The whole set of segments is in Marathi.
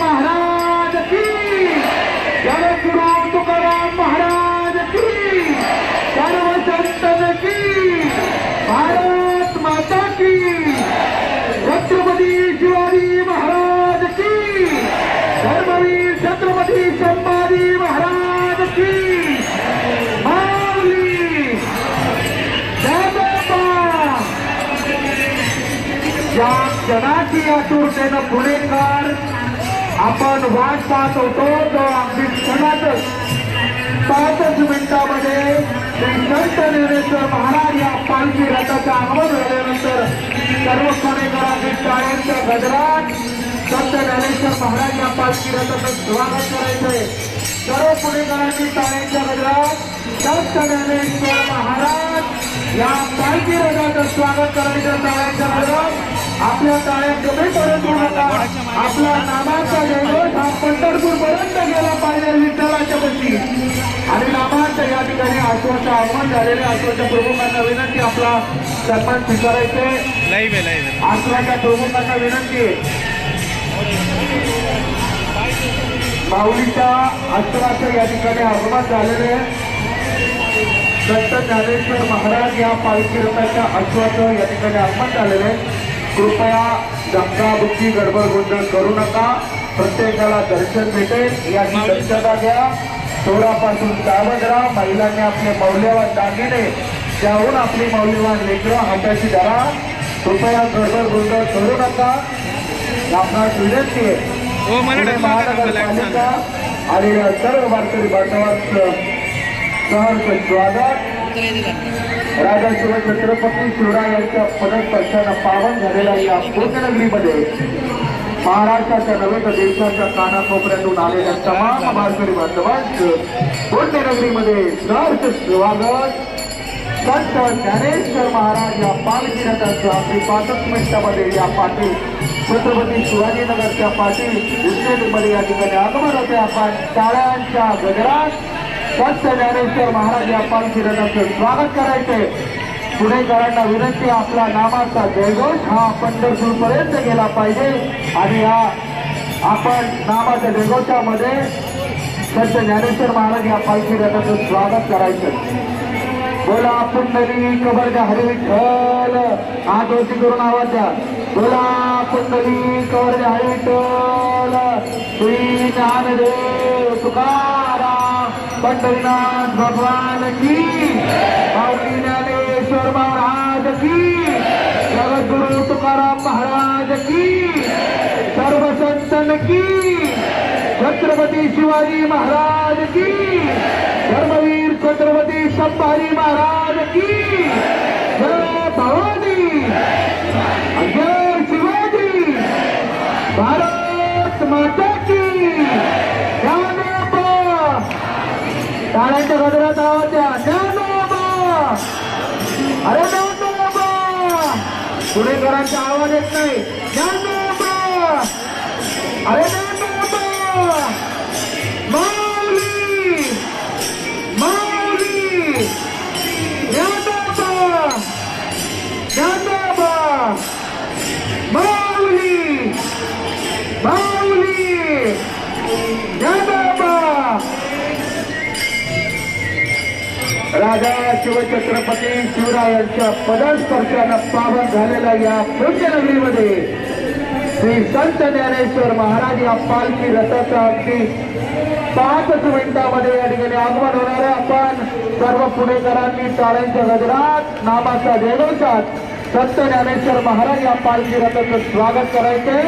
महाराज की जगद्गुरु तुकाराम महाराज की सर्व संतन की या क्षणाची आतुरतेनं पुणेकर आपण वाट पाहत होतो तो अगदी क्षणातच पाचच मिनिटामध्ये संत ज्ञानेश्वर महाराज या पालखी रथाचं आगमन झाल्यानंतर सर्व पुणेकरांनी टाळ्यांच्या गजरात संत ज्ञानेश्वर महाराज या पालखी रथाचं स्वागत करायचंय. सर्व पुणेकरांनी टाळ्यांच्या गजरात संत ज्ञानेश्वर महाराज या पालखी रथाचं स्वागत करायचं टाळ्यांच्या गजरात आपल्या टाळ्या कमी नका आपला नामाचा जयघोष हा पंढरपूर पर्यंत गेला पाहिजे विठ्ठलाच्या पशी आणि नामाच्या या ठिकाणी आश्वाचं आव्हान झालेले आश्वाच्या प्रमुखांना विनंती आपला सन्मान स्वीकारायचे आश्वाच्या प्रमुखांना विनंती. माऊलीच्या आश्रमाचं या ठिकाणी आगमन झालेले संत ज्ञानेश्वर महाराज या पालखी रथाच्या अश्वाचं या ठिकाणी आगमन झालेले आहे. कृपया धक्काबुक्की गडबड गोंधळ करू नका. प्रत्येकाला दर्शन भेटेल. याची दक्षता घ्या. चोरापासून सावध राहा. महिलांनी आपले मौल्यवान दागिने त्याहून आपली मौल्यवान लेकरं हाताची धरा. कृपया गडबड गोंधळ करू नका. आपणास विनंती आहे. हो महानगरपालिका आणि या सर्व वारकरी बांधवांचं सहर्ष स्वागत. राजा शिवछत्रपती शिवराय यांच्या पदस्पर्शानं पावन झालेल्या या पुण्यनगरीमध्ये महाराष्ट्राच्या नव्हे तर देशाच्या कानाकोपऱ्यातून आलेल्या तमाम भारकरी बांधवांचं पुण्यनगरीमध्ये सहर्ष स्वागत. संत ज्ञानेश्वर महाराज या पालखी रथाचं आपली पाचच मिनिटामध्ये या पाटील छत्रपती शिवाजीनगरच्या पाटील उद्योगमध्ये या ठिकाणी आगमन होते. आपण टाळ्यांच्या गजरात संत ज्ञानेश्वर महाराज या पालखी रथाचं स्वागत करायचंय. पुणेकरांना विनंती आपला नामाचा जयघोष हा पंढरपूरपर्यंत गेला पाहिजे. आणि हा आपण नामाच्या जयघोषामध्ये संत ज्ञानेश्वर महाराज या पालखी रथाचं स्वागत करायचं. बोला पुंडली कबरच्या हरी ठल हात वरती करून आवाज द्या. बोला पुंडली कबरच्या हरी विठ्ठल श्री ज्ञानदेव तुका पंढरीनाथ भगवान की माऊली ज्ञानेश्वर महाराज की जगद्गुरु तुकाराम महाराज की सर्व संतन की छत्रपती शिवाजी महाराज की धर्मवीर छत्रपती संभाजी महाराज की जय भवानी जय शिवाजी भारत माता टाळ्यांच्या गजरात आवाज द्या. अरे पुणेकरांचा आवाज येत नाही. अरे ज्ञानोबा! माऊली! माऊली! ज्ञानोबा! माऊली! माऊली! राजा शिवछत्रपती शिवरायांच्या पदस्पर्शानं पावन झालेल्या या पुण्यनगरीमध्ये श्री संत ज्ञानेश्वर महाराज या पालखी रथाचा अगदी पाचच मिनिटामध्ये या ठिकाणी आगमन होणार आहे. आपण सर्व पुणेकरांनी टाळ्यांच्या गजरात नामाच्या देवसात संत ज्ञानेश्वर महाराज या पालखी रथाचं स्वागत करायचे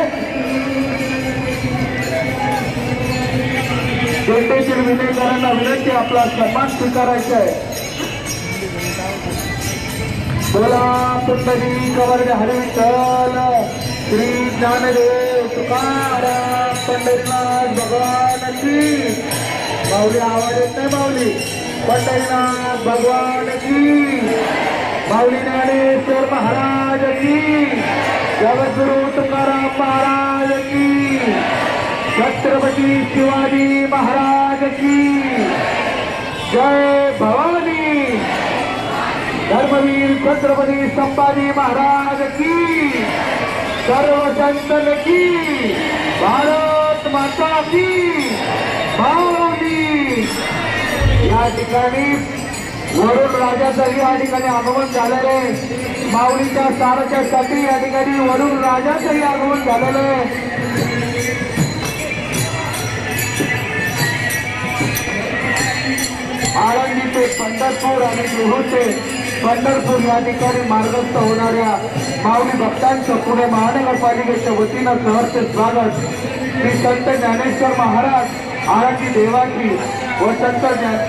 दिंडीतील विनयकरांना विनंती आपला सन्मान स्वीकारायचा आहे बोला पुंडली कवर्ग हरिविठ्ठल श्री ज्ञानदेव तुकाराम पंढरीनाथ भगवान की. माऊली आवाज येत नाही माऊली पंढरीनाथ भगवान की. माऊली ज्ञानेश्वर महाराज की जगद्गुरु तुकाराम महाराज की. छत्रपती शिवाजी महाराज की. जय भवानी. धर्मवीर छत्रपती संभाजी महाराज की सर्व संतन की भारत माता की भावनी. या ठिकाणी वरुण राजाचं या ठिकाणी आगमन झालेलं आहे. माऊलीच्या सारच्यासाठी या ठिकाणी वरुण राजाचंही आगमन झालेलं आहे. आळंदी ते पंढरपूर आणि गृहचे पंढरपूर या ठिकाणी मार्गस्थ होणाऱ्या माऊली भक्तांचं पुणे महानगरपालिकेच्या वतीनं सहर्ष स्वागत. श्री संत ज्ञानेश्वर महाराज आराची देवाची व संत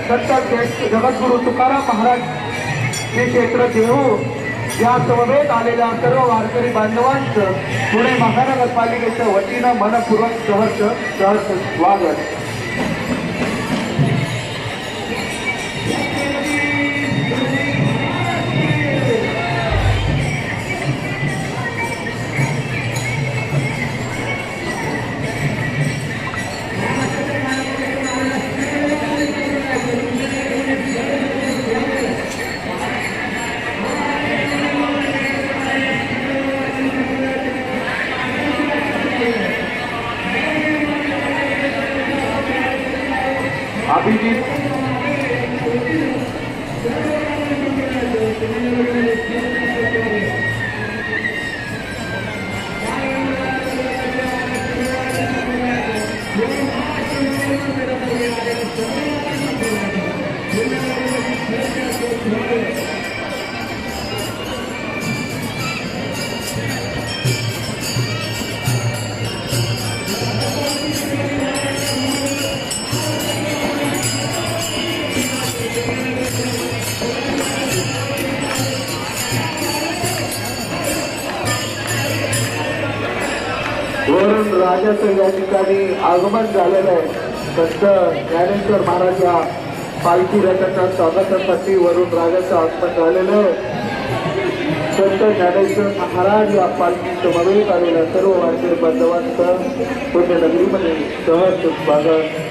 संत जगद्गुरू जगद्गुरु तुकाराम महाराज श्री क्षेत्र देहू या समवेत आलेल्या सर्व वारकरी बांधवांचं पुणे महानगरपालिकेच्या वतीनं मनपूर्वक सहर्ष सहर्ष स्वागत. বিজেপি वरून या ठिकाणी आगमन झालेलं आहे. संत ज्ञानेश्वर महाराज या पालखी रथाच्या स्वागतासाठी वरून राजाचं आगमन झालेलं आहे. संत ज्ञानेश्वर महाराज या पालखी समवेत आलेल्या सर्व वारकरी बांधवांचं पुण्यनगरीमध्ये सहज स्वागत.